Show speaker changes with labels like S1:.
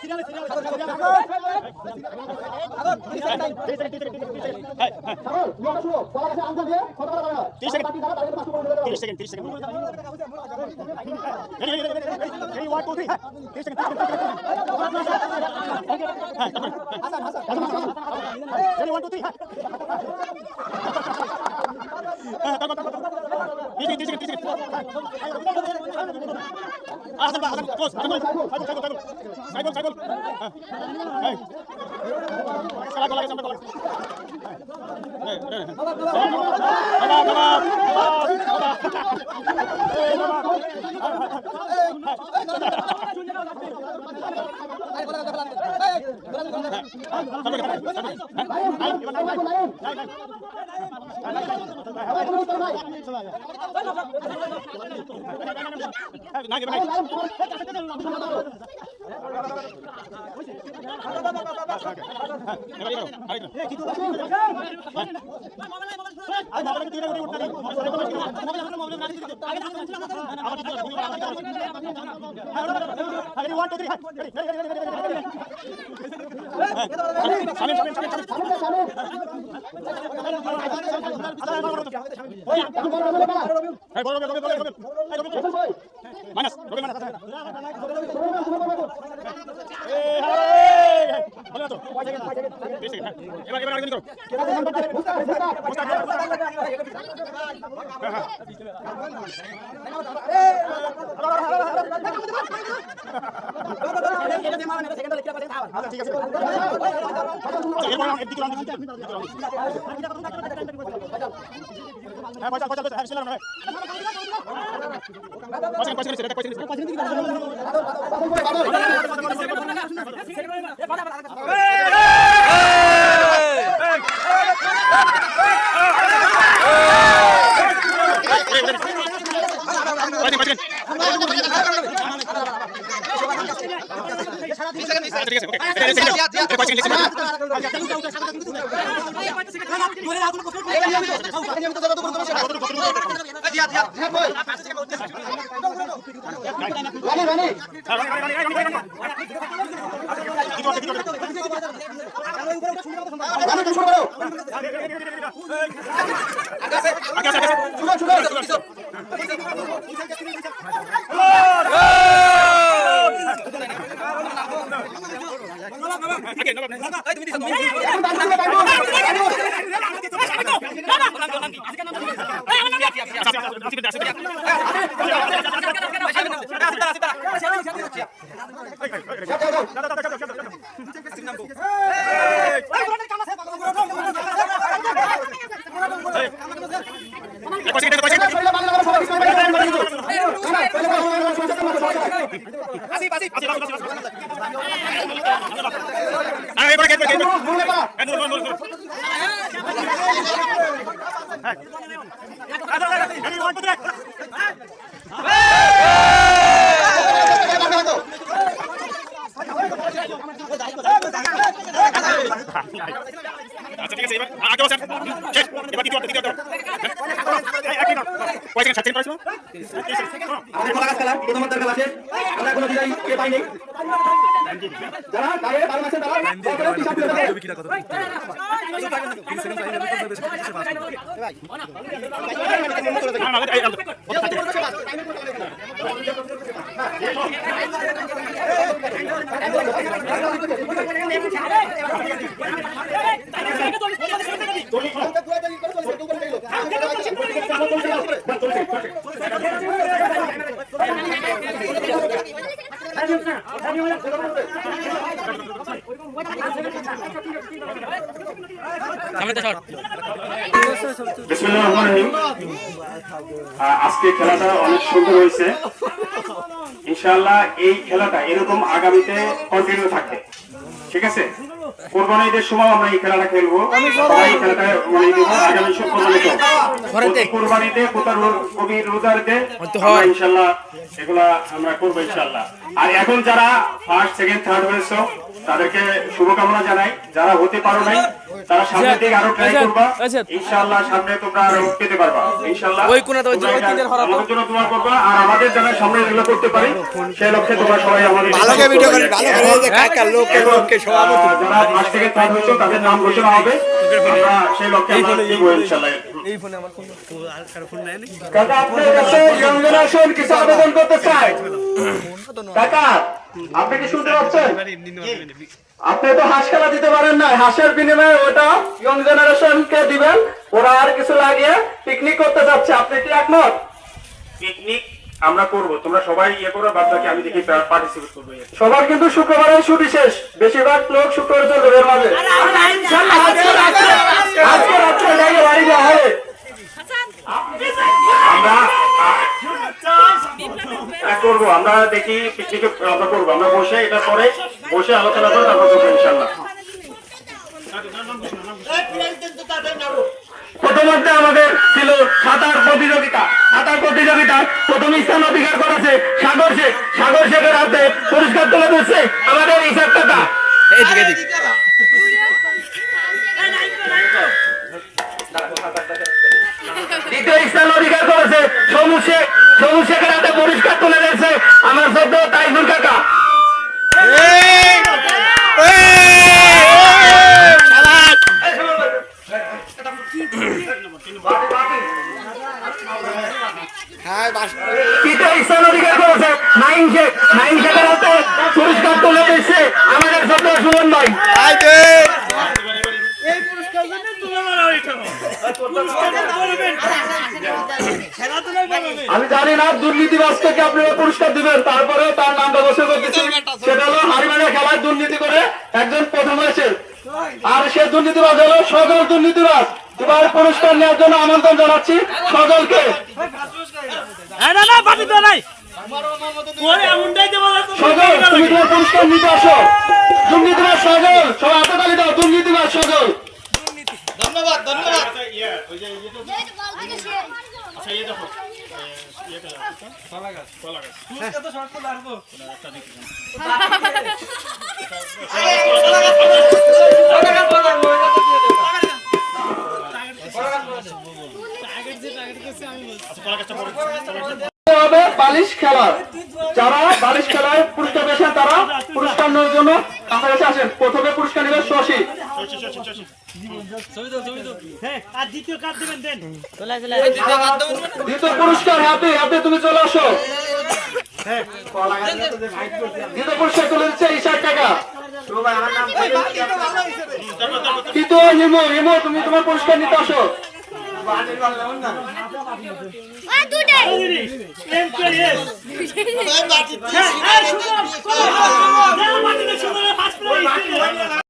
S1: Tiga, tiga, tiga, tiga. Ah, sama, sama, terus, sama, sama, sama, sama, sama. হ্যাঁ এই সালা গলা সামনে গলা এই এই বাবা বাবা one two three Samin Samin Samin Samin এই বড় রবি রবি রবি রবি মাইনাস রবি মাইনাস এই হাই ভালো তো তিরিশ সেকেন্ড ঠিক আছে ওকে এটা পয়সা নিচ্ছে আচ্ছা ঠিক আছে এবার আগে বসেন শেষ এবার দ্বিতীয় দ্বিতীয়
S2: খেলা আছে আমরা কোনো দিনাই কে পাইনি? যারা বাইরে বারো মাসে তারা সকলে
S3: আজকে খেলাটা অনেক সুন্দর হয়েছে। ইনশাল্লাহ এই খেলাটা এরকম আগামীতে কন্টিনিউ থাকে। ঠিক আছে? কোরবানি ঈদের সময় আমরা এই খেলাটা খেলব। এই খেলাটা মানে আগামী সব কোরবানিতে প্রতি কোরবানিতে কোথাও কবি রোজারতে আমরা ইনশাআল্লাহ এগুলা আমরা করব ইনশাল্লাহ। আর এখন যারা ফার্স্ট সেকেন্ড থার্ড হয়েছে তাদেরকে শুভকামনা জানাই। যারা হতে পারো নাই তারা সামনের দিকে আরও ট্রাই করবা। ইনশাআল্লাহ সামনে তোমরা আরও পেতে পারবা। ইনশাআল্লাহ
S4: ওই কোণাতে ওই
S3: তোমরা জন্য দোয়া করবা আর আমাদের যারা সামনে এগুলো করতে পারি সেই লক্ষ্যে তোমরা সবাই আমাদের
S4: ভালোকে ভিডিও করেন ভালো করে এই যে কাকা সভাপতি
S3: যারা ফার্স্ট থেকে থার্ড হয়েছে তাদের নাম ঘোষণা হবে। আমরা সেই লক্ষ্যে আমরা এগোবো ইনশাআল্লাহ।
S4: এই ফোনে আমার ফোন
S2: কাকা আপনার কাছে ইয়ং জেনারেশন কিছু আবেদন করতে চাই কাকা আপনি কি শুনতে পাচ্ছেন? আপনি তো হাঁস খেলা দিতে পারেন না হাঁসের বিনিময়ে ওটা ইয়ং জেনারেশনকে দিবেন। ওরা আর কিছু লাগিয়ে পিকনিক করতে যাচ্ছে। আপনি কি একমত?
S3: পিকনিক আমরা করব। তোমরা সবাই ইয়ে করো বাদ বাকি আমি দেখি পার্টিসিপেট করব কি।
S2: সবার কিন্তু শুক্রবারের ছুটি শেষ। বেশিরভাগ লোক শুক্রবার চলবে এর মাঝে আজকে রাত্রে আজকে বাড়ি যাওয়া হবে।
S3: আমরা করব আমরা দেখি পিকনিকে আমরা করব আমরা বসে এটা পরে বসে আলোচনা করে তারপর করব ইনশাল্লাহ
S2: প্রথমত আমাদের ছিল সাঁতার প্রতিযোগিতা। সাঁতার প্রতিযোগিতা প্রথম স্থান অধিকার করেছে সাগর শেখ। সাগর শেখের হাতে পুরস্কার তুলে দিচ্ছে আমাদের হিসাব টাকা দ্বিতীয় স্থান অধিকার করেছে সমু শেখ সমু শেখের হাতে তুলে দিচ্ছে আমার সদ্য তাইজুল কাকা। স্থান অধিকার করেছে। নাইন শেখ নাইন শেখের হাতে পুরস্কার তুলে দিচ্ছে আমাদের সদ্য সুমন ভাই।
S4: আইতে
S2: আমি জানি না দুর্নীতিবাজকে আপনারা পুরস্কার দিবেন? তারপরে তার নামটা ঘোষণা করতেছি সেটা হলো হারিমানের খেলায় দুর্নীতি করে একজন প্রথম হয়েছে। আর সে দুর্নীতিবাজ হলো সকল দুর্নীতিবাজ। এবার পুরস্কার নেওয়ার জন্য আমন্ত্রণ জানাচ্ছি সকলকে সকল তুমি পুরস্কার নিতে আসো দুর্নীতিবাজ সকল সবাই হাতে তালি দাও দুর্নীতিবাজ সকল
S1: আচ্ছা, ইয়ে, ওই যে ইয়ে তো- আচ্ছা, ইয়ে দেখো। এ, ইয়েটা, কলা গাছ, কলা।
S2: বালিশ খেলার যারা বালিশ খেলায় পুরস্কার পেয়েছেন তারা। পুরস্কার নেওয়ার জন্য আমার কাছে আসেন। প্রথমে পুরস্কার নেবে শশী। আর পুরস্কার হাতে হাতে তুমি চলে আসো। দ্বিতীয় তুলে দিচ্ছে টাকা। তৃতীয় হিমু হিমু তুমি তোমার পুরস্কার নিতে আসো।